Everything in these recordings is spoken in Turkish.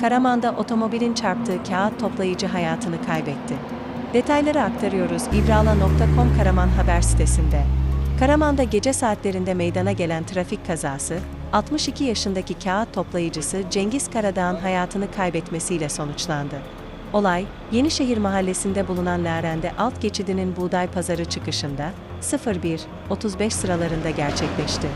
Karaman'da otomobilin çarptığı kağıt toplayıcı hayatını kaybetti. Detayları aktarıyoruz ibrala.com Karaman haber sitesinde. Karaman'da gece saatlerinde meydana gelen trafik kazası, 62 yaşındaki kağıt toplayıcısı Cengiz Karadağ'ın hayatını kaybetmesiyle sonuçlandı. Olay, Yenişehir mahallesinde bulunan Laren'de alt geçidinin buğday pazarı çıkışında 01.35 sıralarında gerçekleşti.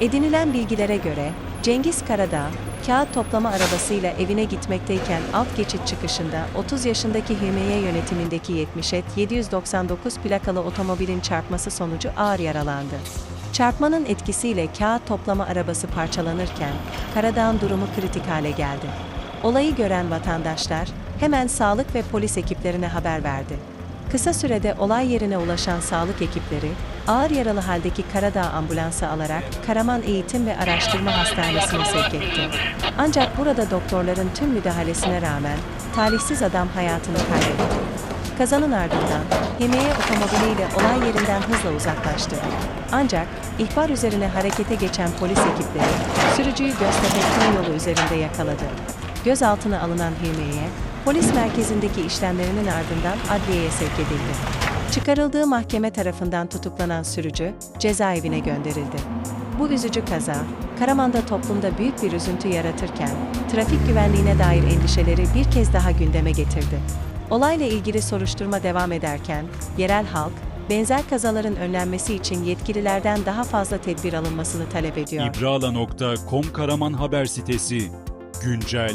Edinilen bilgilere göre Cengiz Karadağ, kağıt toplama arabasıyla evine gitmekteyken alt geçit çıkışında 30 yaşındaki Hümeyi yönetimindeki 70 et 799 plakalı otomobilin çarpması sonucu ağır yaralandı. Çarpmanın etkisiyle kağıt toplama arabası parçalanırken Karadağ'ın durumu kritik hale geldi. Olayı gören vatandaşlar hemen sağlık ve polis ekiplerine haber verdi. Kısa sürede olay yerine ulaşan sağlık ekipleri, ağır yaralı haldeki Karadağ ambulansı alarak Karaman Eğitim ve Araştırma Hastanesi'ne sevk etti. Ancak burada doktorların tüm müdahalesine rağmen talihsiz adam hayatını kaybetti. Kazanın ardından yemeğe otomobiliyle olay yerinden hızla uzaklaştı. Ancak ihbar üzerine harekete geçen polis ekipleri sürücüyü Göztepe yolu üzerinde yakaladı. Gözaltına alınan Hilmiye, polis merkezindeki işlemlerinin ardından adliyeye sevk edildi. Çıkarıldığı mahkeme tarafından tutuklanan sürücü cezaevine gönderildi. Bu üzücü kaza, Karaman'da toplumda büyük bir üzüntü yaratırken, trafik güvenliğine dair endişeleri bir kez daha gündeme getirdi. Olayla ilgili soruşturma devam ederken, yerel halk, benzer kazaların önlenmesi için yetkililerden daha fazla tedbir alınmasını talep ediyor. İbrala.com Karaman haber sitesi. Güncel,